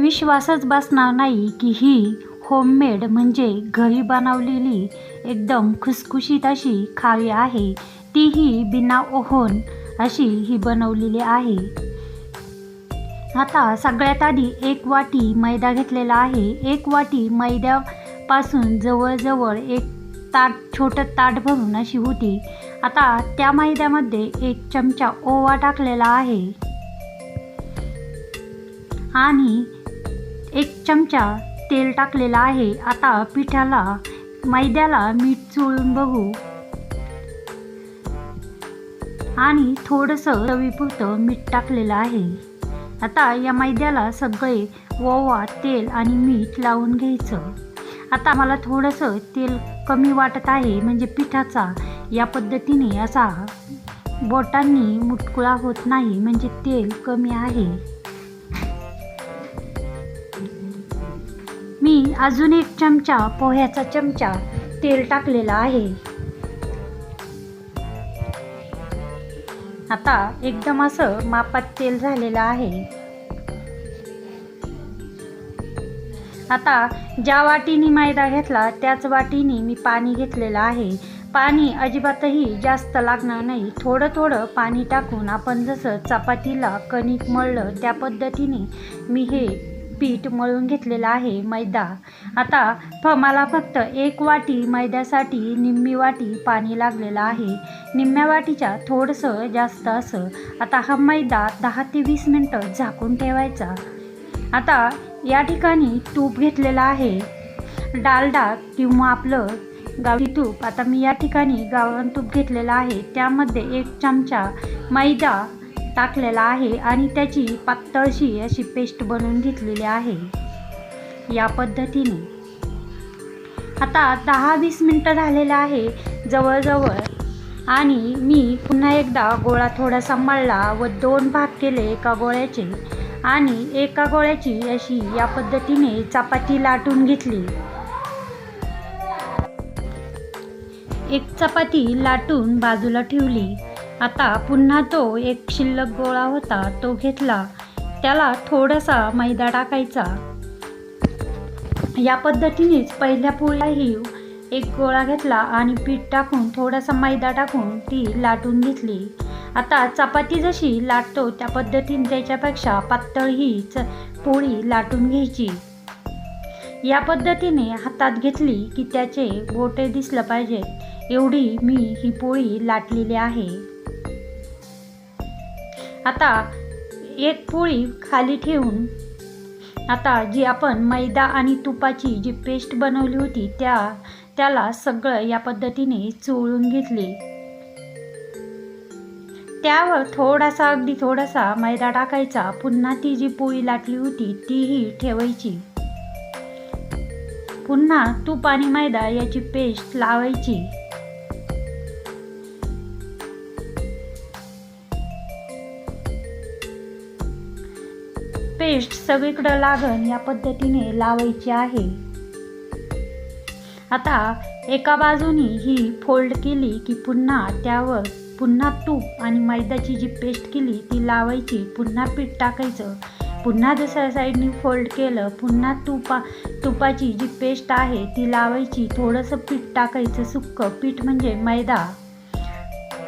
विश्वासच बसणार नाही की ही होममेड म्हणजे घरी बनवलेली एकदम खुसखुशीत अशी खारी आहे. तीही बिना ओहोन अशी ही बनवलेली आहे. आता सगळ्यात आधी एक वाटी मैदा घेतलेला आहे. एक वाटी मैद्यापासून जवळजवळ एक ताट छोटं ताट भरून अशी होती. आता त्या मैद्यामध्ये एक चमचा ओवा टाकलेला आहे. आणि एक चमचा तेल टाकलेलं आहे. आता पिठाला मैद्याला मीठ चोळून बघू. आणि थोडंसं चवीपुरतं मीठ टाकलेलं आहे. आता या मैद्याला सगळे ओवा तेल आणि मीठ लावून घ्यायचं. आता मला थोडंसं तेल कमी वाटत आहे म्हणजे पिठाचा. या पद्धतीने असा बोटांनी मुटकुळा होत नाही म्हणजे तेल कमी आहे. अजून एक चमचा पोह्याचा चमचा तेल टाकलेला आहे. आता एकदम असं मापात तेल झालेलं आहे. आता ज्या वाटीने मैदा घेतला त्याच वाटीने मी पाणी घेतलेलं आहे. पाणी अजिबातही जास्त लागणार नाही. थोडं थोडं पाणी टाकून आपण जसं चपातीला कणिक मळलं त्या पद्धतीने मी हे पीठ मळून घेतलेलं आहे मैदा. आता फ मला फक्त एक वाटी मैद्यासाठी निम्मी वाटी पाणी लागलेलं आहे. निम्म्या वाटीच्या थोडंसं जास्त असं. आता हा मैदा दहा ते वीस मिनटं झाकून ठेवायचा. आता या ठिकाणी तूप घेतलेलं आहे. डालडा किंवा आपलं गावठी तूप. आता मी या ठिकाणी गावरान तूप घेतलेलं आहे. त्यामध्ये एक चमचा मैदा टाकलेला आहे आणि त्याची पातळशी अशी पेस्ट बनवून घेतलेली आहे. या पद्धतीने. आता दहा वीस मिनटं झालेलं आहे जवळजवळ आणि मी पुन्हा एकदा गोळा थोडासा मळला व दोन भाग केले एका गोळ्याचे आणि एका गोळ्याची अशी या पद्धतीने चपाती लाटून घेतली. एक चपाती लाटून बाजूला ठेवली. आता पुन्हा तो एक शिल्लक गोळा होता तो घेतला. त्याला थोडासा मैदा टाकायचा. या पद्धतीनेच पहिल्या पोळीलाही एक गोळा घेतला आणि पीठ टाकून थोडासा मैदा टाकून ती लाटून घेतली. आता चपाती जशी लाटतो त्या पद्धतीने त्याच्यापेक्षा पातळ ही च पोळी लाटून घ्यायची. या पद्धतीने हातात घेतली की त्याचे गोटे दिसलं पाहिजे एवढी मी ही पोळी लाटलेली आहे. आता एक पोळी खाली ठेवून आता जी आपण मैदा आणि तुपाची जी पेस्ट बनवली होती त्या त्याला सगळं या पद्धतीने चोळून घेतले. त्यावर थोडासा अगदी थोडासा मैदा टाकायचा. पुन्हा ती जी पोळी लाटली होती तीही ठेवायची. पुन्हा तूप आणि मैदा याची पेस्ट लावायची. पेस्ट सगळीकडं लागण या पद्धतीने लावायची आहे. आता एका बाजूनी ही फोल्ड केली की पुन्हा त्यावर पुन्हा तूप आणि मैद्याची जी पेस्ट केली ती लावायची पुन्हा पीठ टाकायचं पुन्हा दुसऱ्या साईडनी फोल्ड केलं पुन्हा तुपा तुपाची जी पेस्ट आहे ती लावायची थोडंसं पीठ टाकायचं सुक्कं पीठ म्हणजे मैदा.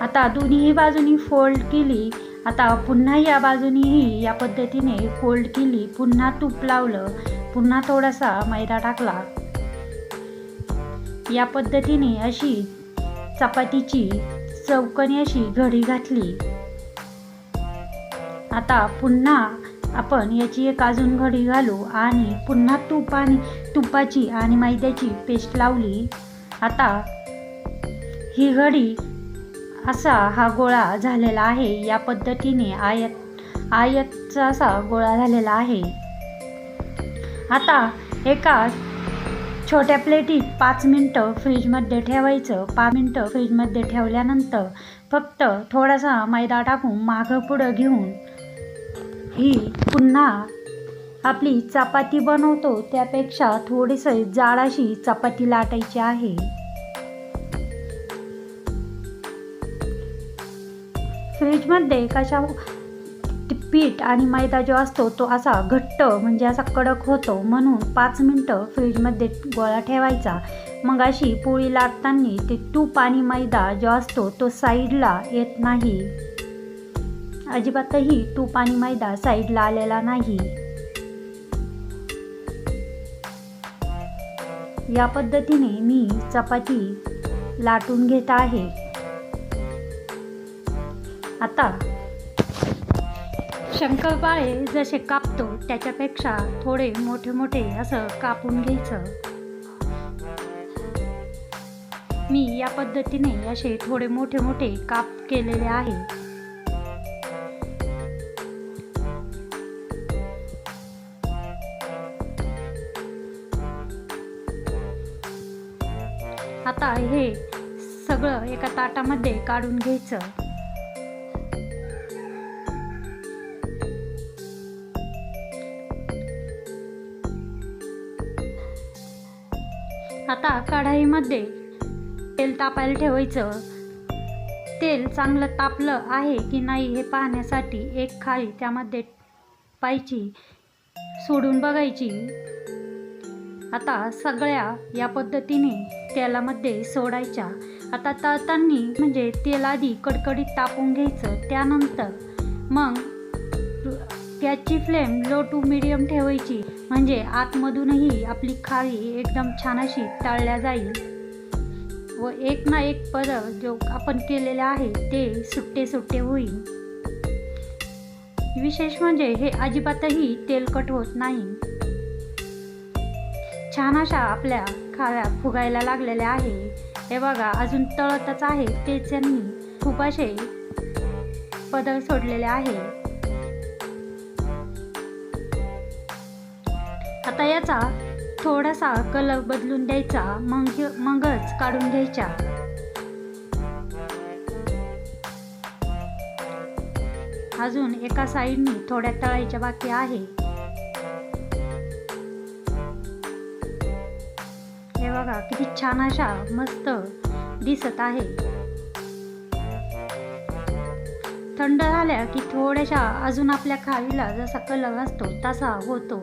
आता दोन्ही बाजूनी फोल्ड केली आता पुन्हा या बाजूनेही या पद्धतीने फोल्ड केली पुन्हा तूप लावलं पुन्हा थोडासा मैदा टाकला. या पद्धतीने अशी चपातीची चौकणी अशी घडी घातली. आता पुन्हा आपण याची एक अजून घडी घालू आणि पुन्हा तूप आणि तुपाची आणि मैद्याची पेस्ट लावली. आता ही घडी असा हा गोळा झालेला आहे. या पद्धतीने आयत आयतचा असा गोळा झालेला आहे. आता एका छोट्या प्लेटीत पाच मिनटं फ्रीजमध्ये ठेवायचं. पाच मिनटं फ्रीजमध्ये ठेवल्यानंतर फक्त थोडासा मैदा टाकून मागं पुढं घेऊन ही पुन्हा आपली चपाती बनवतो. त्यापेक्षा थोडीसं जाड अशी चपाती लाटायची आहे. फ्रीजमध्ये कशा पीठ आणि मैदा जो असतो तो असा घट्ट म्हणजे असा कडक होतो. म्हणून पाच मिनटं फ्रीजमध्ये गोळा ठेवायचा. मग अशी पोळी लाटताना ते तूप आणि मैदा जो असतो तो साईडला येत नाही. अजिबातही तूप आणि मैदा साईडला आलेला नाही. या पद्धतीने मी चपाती लाटून घेत आहे. आता. शंकरपाळे जसे कापतो त्याच्यापेक्षा थोडे मोठे मोठे असं कापून घ्यायचं. मी या पद्धतीने असे थोडे मोठे मोठे काप केलेले आहे. आता हे सगळं एका ताटामध्ये काढून घ्यायचं. आता कढाईमध्ये तेल तापायला ठेवायचं. तेल चांगलं तापलं आहे की नाही हे पाहण्यासाठी एक खाळी त्यामध्ये पायची सोडून बघायची. आता सगळ्या या पद्धतीने तेलामध्ये सोडायच्या. आता तळताना म्हणजे तेल आधी कडकडीत तापून घ्यायचं. त्यानंतर मग त्याची फ्लेम लो टू मिडियम ठेवायची म्हणजे आतमधूनही आपली खाली एकदम छान अशी तळल्या जाईल. व एक ना एक पदर जो आपण केलेला आहे ते सुट्टे सुट्टे होईल. विशेष म्हणजे हे अजिबातही तेलकट होत नाही. छान अशा आपल्या खाव्या फुगायला लागलेल्या आहे. हे बघा अजून तळतच आहे तेच यांनी खूप असे पदर सोडलेले आहे. आता याचा थोडासा कलर बदलून द्यायचा मग मगच काढून घ्यायच्या. अजून एका साईडनी थोड्या तळायच्या बाकी आहे. हे बघा किती छान अशा मस्त दिसत आहे. थंड झाल्या की थोड्याशा अजून आपल्या खालीला जसा कलर असतो तसा होतो.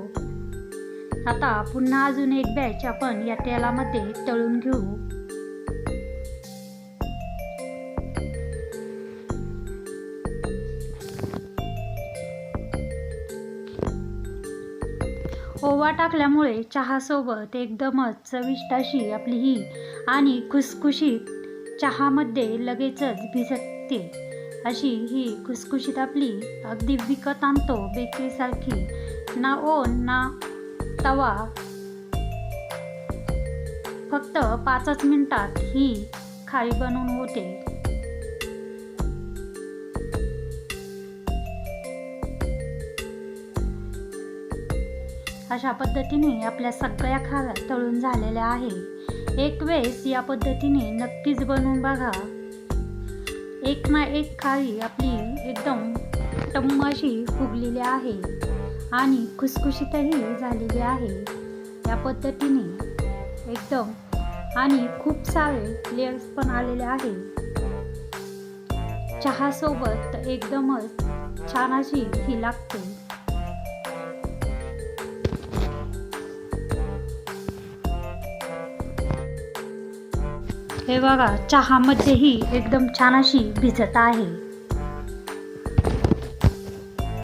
आता पुन्हा अजून एक बॅच आपण या तेलामध्ये तळून घेऊ. ओवा टाकल्यामुळे चहासोबत एकदमच चविष्ट अशी आपली ही आणि खुसखुशीत चहामध्ये लगेचच भिजते. अशी ही खुसखुशीत आपली अगदी विकत आणतो बेकरीसारखी. ना ओन ना तवा. फक्त पाचच मिनिटात ही खारी बनवून होते. अशा पद्धतीने आपल्या सगळ्या खाऱ्या तळून झालेल्या आहे. एक वेळेस या पद्धतीने नक्कीच बनवून बघा. एक ना एक खारी आपली एकदम टम्म अशी फुगलेली आहे. आणि खुसखुशीतही झालेली आहे. या पद्धतीने एकदम आणि खूप सारे लेयर्स पण आलेले आहे चहासोबत एकदमच छान अशी ही लागते. हे बघा चहामध्येही एकदम छान अशी भिजत आहे.